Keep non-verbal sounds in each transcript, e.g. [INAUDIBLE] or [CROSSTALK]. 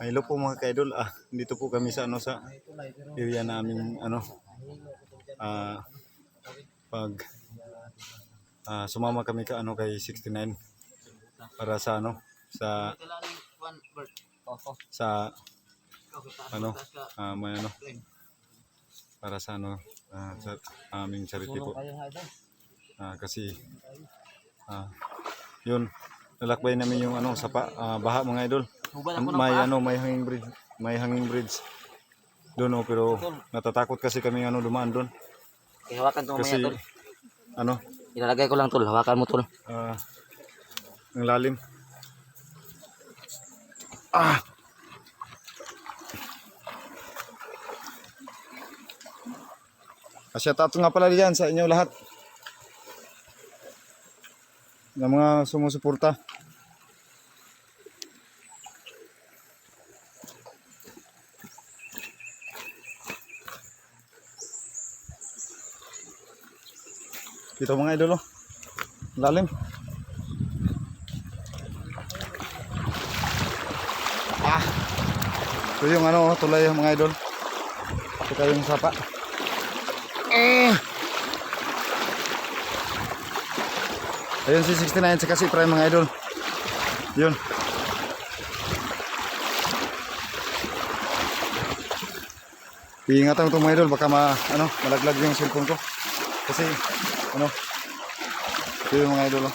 Hello po mga kaidol. Ah, dito po kami sa ano sa area namin ano ah pag ah, sumama kami ka ano kay 69 para sa ano sa sa ano ah, may ano para sa ano ah, sa aming charity po. Ah, kasi ah, yun nalakbay namin yung ano sapa ah, baha mga idol. May ano, may hanging bridge, may hanging bridge. Doon oh, pero natatakot kasi kami ano dumaan doon. Okay, hawakan to Kasi mamaya tol. ano, Ilalagay ko lang tol, hawakan mo tol. ah ang lalim. Ah. Asya tato nga pala diyan sa inyo lahat. Ng mga sumusuporta. Dito mga idol oh. Lalim. Ah. Ito yung ano, tulay mga idol. Ito yung sapa. Eh. Ayun si 69 sa kasi prime mga idol. Yun. Iingatan ko itong mga idol baka ma, ano, malaglag yung cellphone ko. Kasi ano, ito yung mga idol. oh.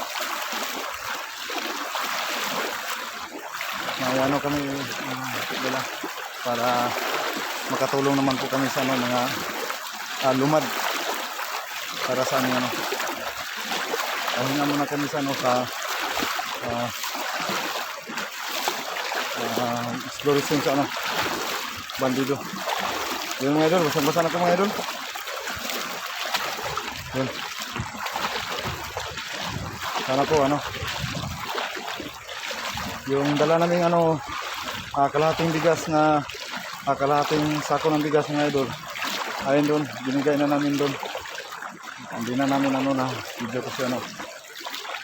May ano kami uh, para makatulong naman po kami sa ano, mga ah, lumad para sa ano ano. Pahinga muna kami sa ano sa ah, ah, exploration sa ano bandido. Yun mga idol, basang-basa na ko mga idol. Yun. Sana po ano. Yung dala namin ano ah, kalahating bigas na ah, kalahating sako ng bigas ng idol. Ayun doon, binigay na namin doon. Hindi na namin ano na video kasi ano.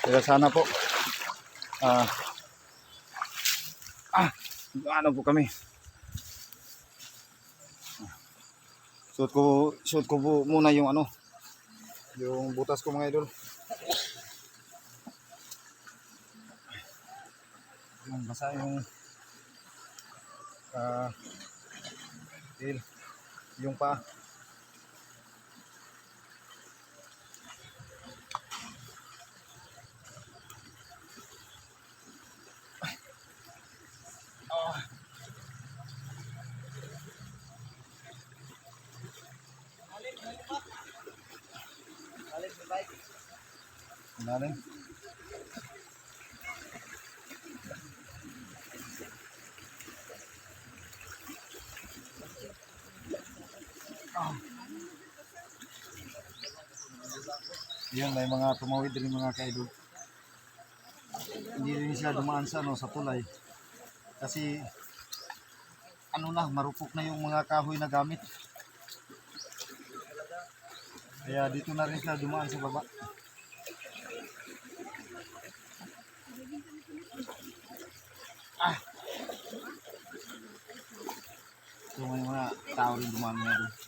Kaya sana po ah ah ano po kami. Suot ko suot ko po muna yung ano yung butas ko mga idol. Yung basa yung ah il yung pa Lalim. Yan, may mga tumawid rin mga kaidol. Hindi rin sila dumaan sa, ano, sa tulay. Kasi, ano na, marupok na yung mga kahoy na gamit. Kaya dito na rin sila dumaan sa baba. Ah! So, may mga tao rin dumaan mga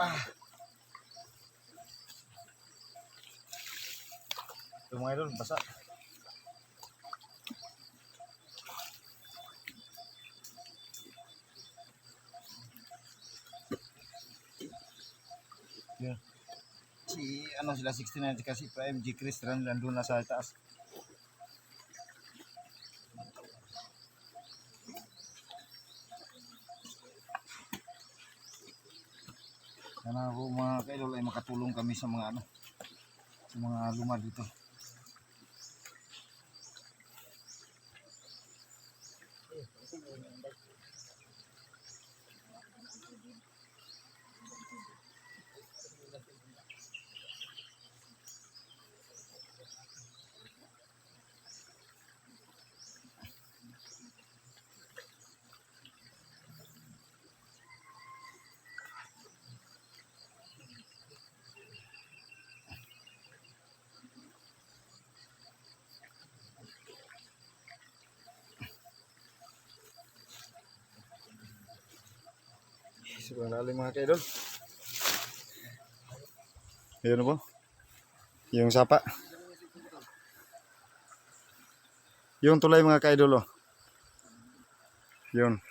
doon. Ito mga idol, basa. Yan. Si ano sila 69 kasi pa MG Chris Ran nandun na sa taas. Sana po mga kaidol ay makatulong kami sa mga ano sa mga lumad dito. Sobrang lalim mga kaidol. Ayun po. Yung sapa. Yung tulay mga kaidol oh. Yun.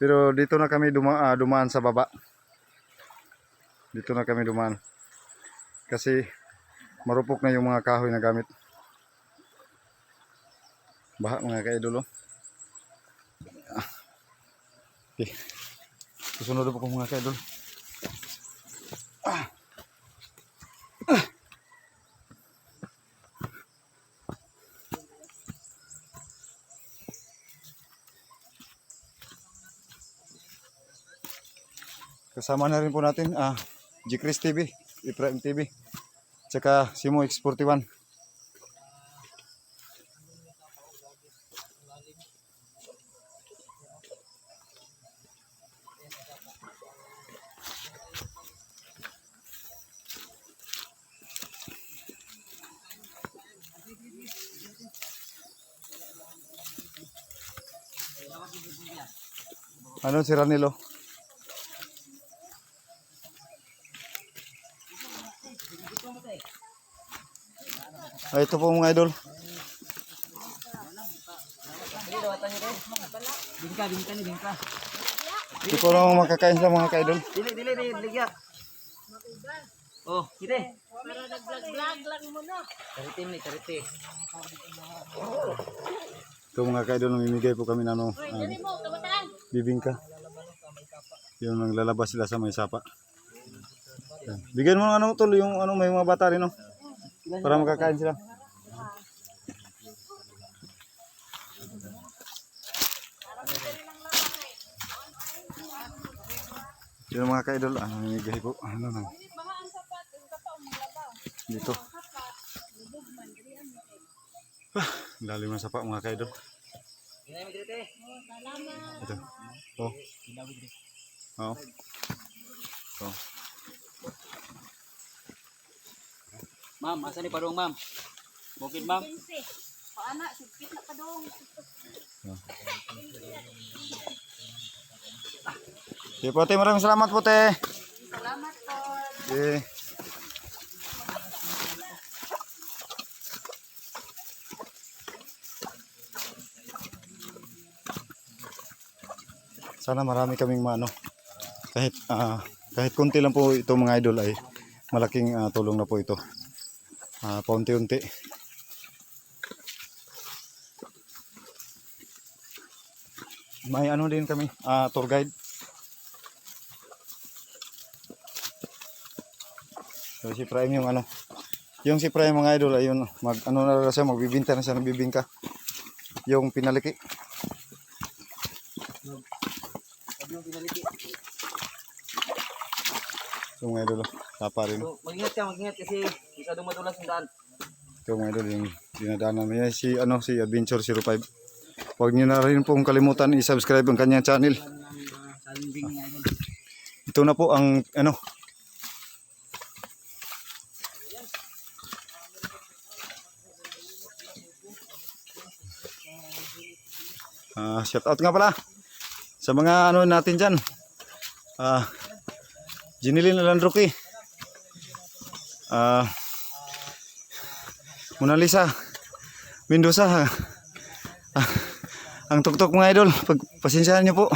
Pero dito na kami duma ah, dumaan sa baba. Dito na kami dumaan. Kasi marupok na yung mga kahoy na gamit. Baha mga kaidol oh. Okay. Susunod po ko mga kaidol. Ah. Ah. Kasama na rin po natin ah G-Chris TV, Ibrahim TV, tsaka Simo X41. Ano si Ranilo? Ah, ito po mga idol. Bingka, bingka ni bingka. Hindi ko lang makakain sila mga ka-idol. Dili, dili, dili, ligya. Oh, kite. Para nag-vlog-vlog lang mo na. Karite ni, karite. Ito mga ka-idol, namimigay po kami ng ano, Dali kabataan. bibingka. Yung nang lalabas sila sa may sapa. Yan. Bigyan mo ng ano tol, yung ano may mga bata rin no. Para makakain sila. Yung mga ka-idol, ah, namimigay po. Ano nang dito. Ah, lalim ng sapa mga ka-idol. Ito. Oh. Oh. Oh. Ma'am, asa ni padong ma'am? Bukid ma'am. Paana, sipit na pa dong. Okay, pote, maraming salamat pote. Salamat po. Okay. Sana marami kaming mano. Kahit ah, kahit konti lang po ito mga idol ay malaking ah, tulong na po ito. Ah, paunti-unti. May ano din kami, ah, tour guide. So si Prime yung ano. Yung si Prime mga idol ayun mag ano na rin siya magbibinta na siya ng bibingka. Yung pinaliki. Yung. Yung mga idol. oh, Tapa rin. So, mag-ingat ka, mag-ingat kasi isa dumadulas ng daan. Ito mga idol yung dinadaanan niya si ano si Adventure 05. Huwag niyo na rin pong kalimutan i-subscribe ang kanyang channel. Ito na po ang ano Ah, shout out nga pala sa mga ano natin diyan. Ah, Jinilin Landruki. Ah, Mona Lisa Mendoza. Ah, ang tuktok mga idol, pag pasensyahan niyo po.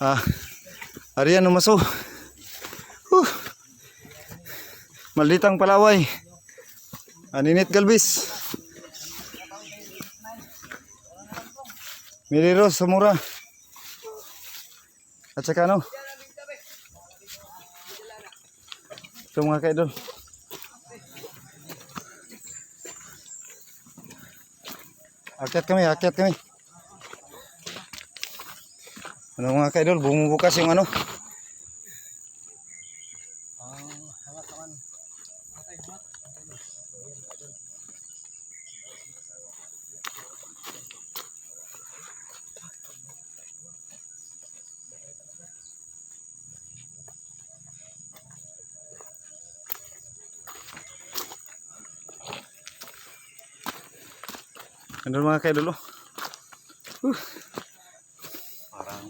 Ah, Arian Umaso. Huh. Malditang Palaway. Aninit Galbis. Miriros Samura. At saka ano? Ito mga kami, akyat kami. Ano mga kaidol, bumubukas yung ano? Ano mga kaidol? oh. Uh,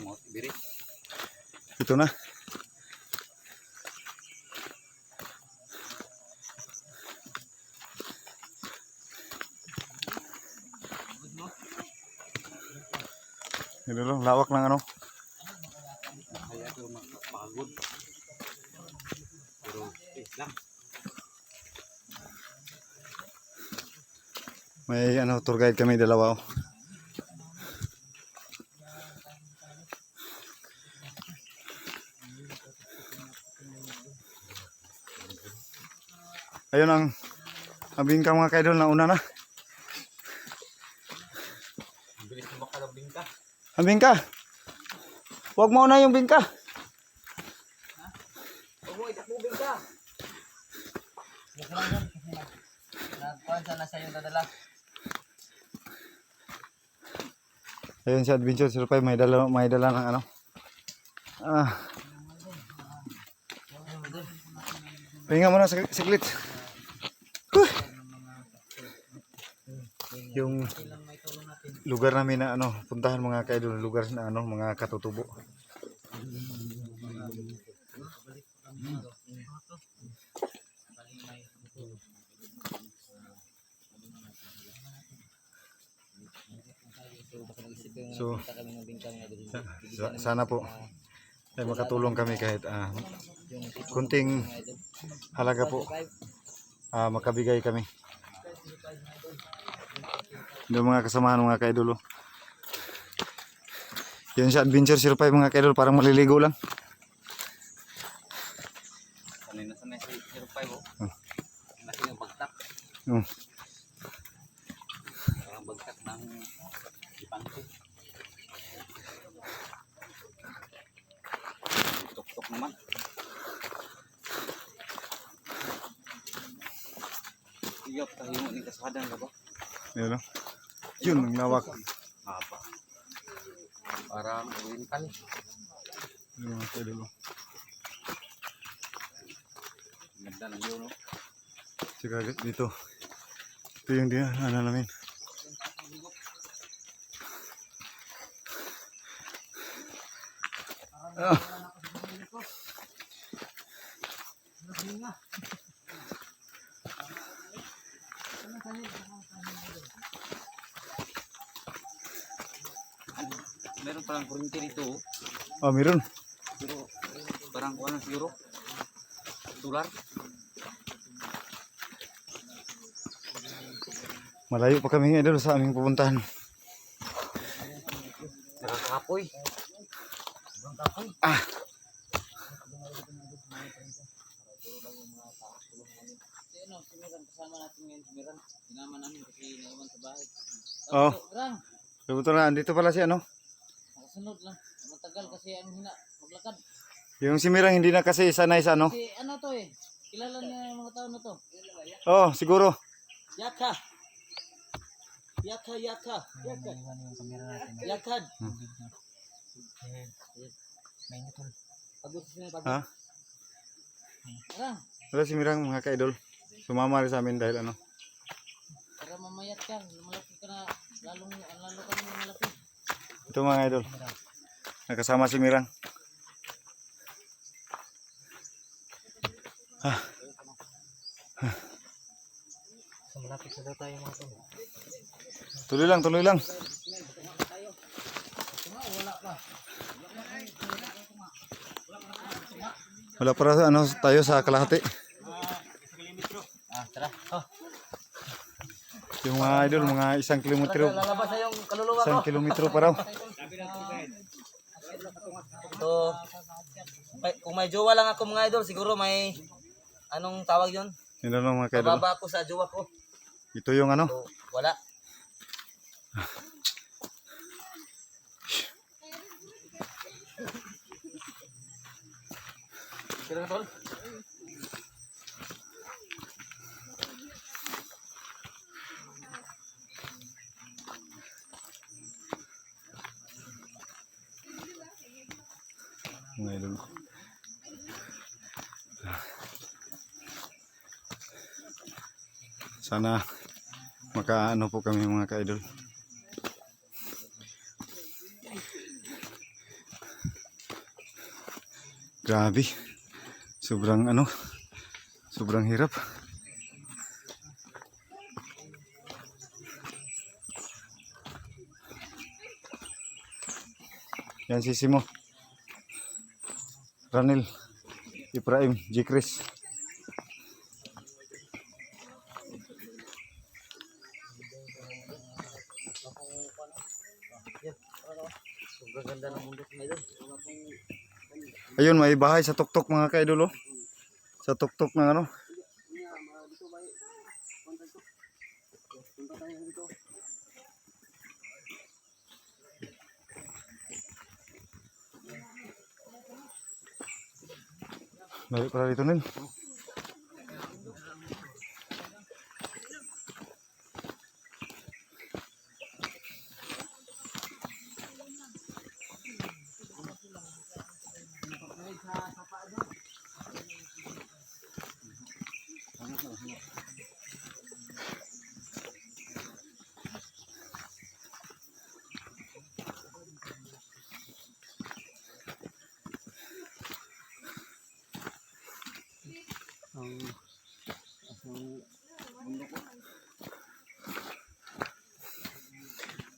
mo biri. Ito na. Ito lang, lawak ng ano. Kaya ko mapagod. Pero eh lang. May ano, tour guide kami dalawa. Oh. Ayun ang ang bingka mga kaidol na una na. Bilis makalabing ka. Ang bingka. Huwag mo na yung bingka. Huwag mo ka. Lang yan. Nagkuhan sana sa yung dadala. Ayun si Adventure 05 may dala may dala ng ano. Ah. Pahinga muna sig- siglit. Huh. Yung lugar namin na ano, puntahan mga kaidol, lugar na ano, mga katutubo. So, sa- sa- sana po ay makatulong kami kahit ah, kunting halaga po ah, makabigay kami. Yung mga kasamahan mga kaidolo. Yan sa Adventure 05 mga kaidol parang maliligo lang. Sanay na sanay si 05 oh. Hmm. Kasi yung bagtak. Hmm. Yun mga. Ganda ng yun, no? Tsaka dito. Ito yung di, ano namin. Ah. Meron dito, oh. Oh, meron. Siguro. Tular. Malayo pa kami idol sa aming pupuntahan. Nakakapoy. Ah. Oh. Rang, Betul na, andito pala si ano. nakasunod lang. Matagal kasi ang hina, maglakad. Yung si Mirang hindi na kasi sanay sa ano. Si ano to eh, kilala niya yung mga tao na to. Oh, siguro. Yaka. Yaka, yaka. Yaka. Yakad. Hmm. May nitol. Pagod sila pagod. Ha? Rang, Wala si Mirang mga ka-idol. Sumama rin sa amin dahil ano. para mamayat ka, lumalaki ka na, lalong, lalo ka na malaki. Ito mga idol. Nakasama si Mirang. Ah. So, malapit na daw tayo mga to. Tuloy lang, tuloy lang. Wala para ano tayo sa kalahati. Ah, tara. Oh, Yung mga idol, mga isang kilometro, lalabas na yung kaluluwa ko. isang kilometro pa raw. So, kung may jowa lang ako mga idol, siguro may anong tawag yon? Lang mga idol. Mababa ako sa jowa ko. Ito yung ano. So, wala. [LAUGHS] Sino tol? Mga idol. Sana makaano po kami mga ka-idol. Grabe. Sobrang ano, sobrang hirap. Yan si Simo. Ranil. Ibrahim. G. Chris. Sobrang ganda ng mundo mga idol. Ayun, may bahay sa tuktok mga kaidol oh. Sa tuktok ng ano. Balik pala dito nin.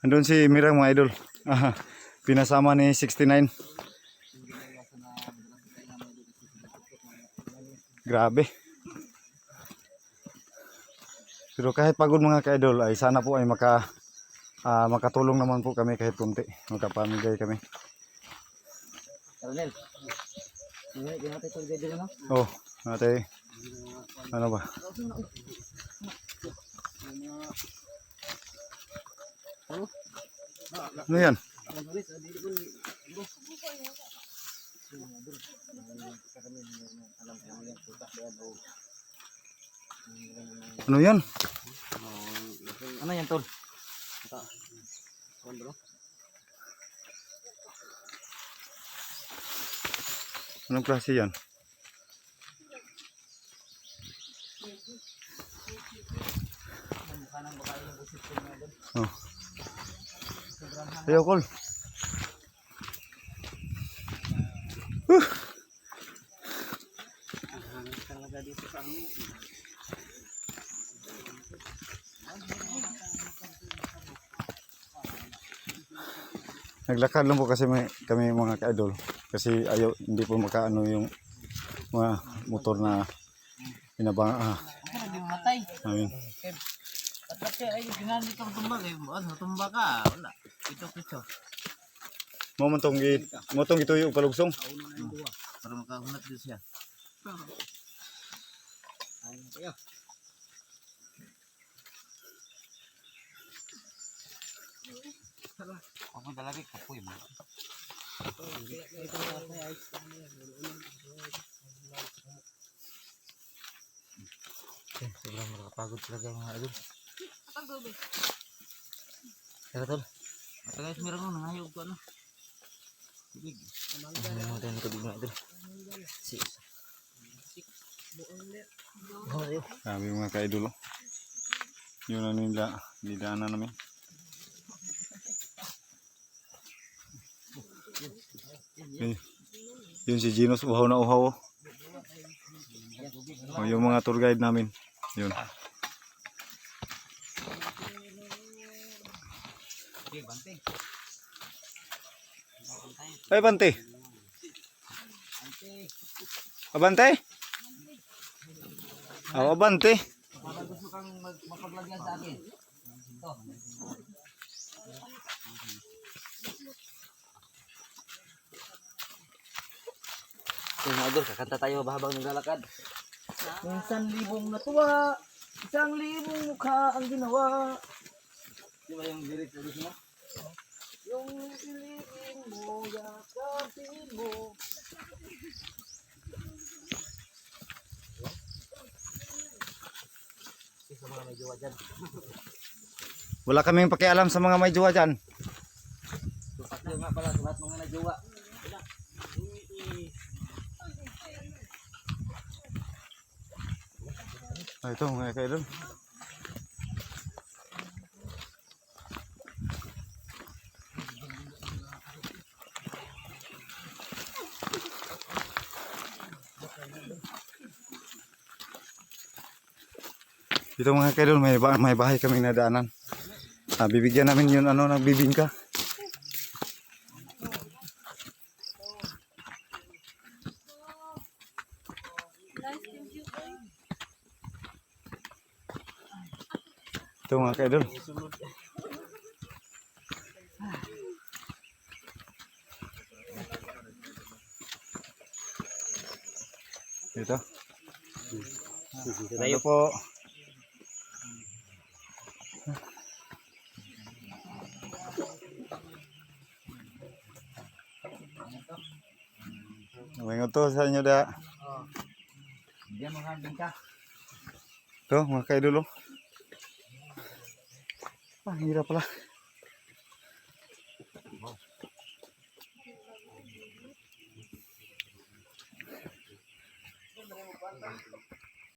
Andun si Mirang mga idol. Aha, pinasama ni 69. Grabe. Pero kahit pagod mga ka-idol ay sana po ay maka ah, makatulong naman po kami kahit kunti. Makapamigay kami. Ronel. Oh, ate. Ano ba? Ano yan? Ano yan? Ano yan tol? Ano? Anong klase yan? Oh. Ayaw, Col. Talaga dito sa amin. Naglakad lang po kasi may, kami mga ka-idol. Kasi ayaw, hindi po makaano yung mga motor na inabang ah, Ako na di matay. namin. At kasi ay ginamit ang tumbag eh. Ano, tumba ka. Wala. Ito kito. Mo man tong gi mo tong gituyo og palugsong. Para makahunat din siya. Ayun kayo. Ako talaga kapoy mo. Eh, sobrang nakapagod talaga mga idol. Pagdubi. Tara tol. At guys, meron ko nangayog ko ano. Tubig. Tayo ng tubig mga idol. Si. Sabi mga ka-idol. oh. Yun ang nila nidaanan namin. Yun, yun si Ginos uhaw na uhaw. oh. Oh, yung mga tour guide namin. Yun. Okay, bante. Ay, Bante. Abante? Oh, Abante. Para gusto kang mapaglagyan sa akin. Ito. Okay, mga kakanta tayo habang naglalakad. Minsan libong natuwa, isang libong mukha ang ginawa. Di ba yung lyrics ulit mo? Yung piliin mo, yakapin mo. Okay, sa mga may jowa dyan. Wala kaming pakialam sa mga may jowa dyan. Tupak nga pala sa mga najowa. Ah, ito mga ka-idol. Dito mga kaidol, may, ba- may bahay kaming nadaanan. Ah, bibigyan namin yun ano, nagbibingka. Ito mga kaidol. Dito. Ito po. May to sa inyo da. Diyan mga bingka. Ito, mga kaidol. oh. Ah, hirap pala.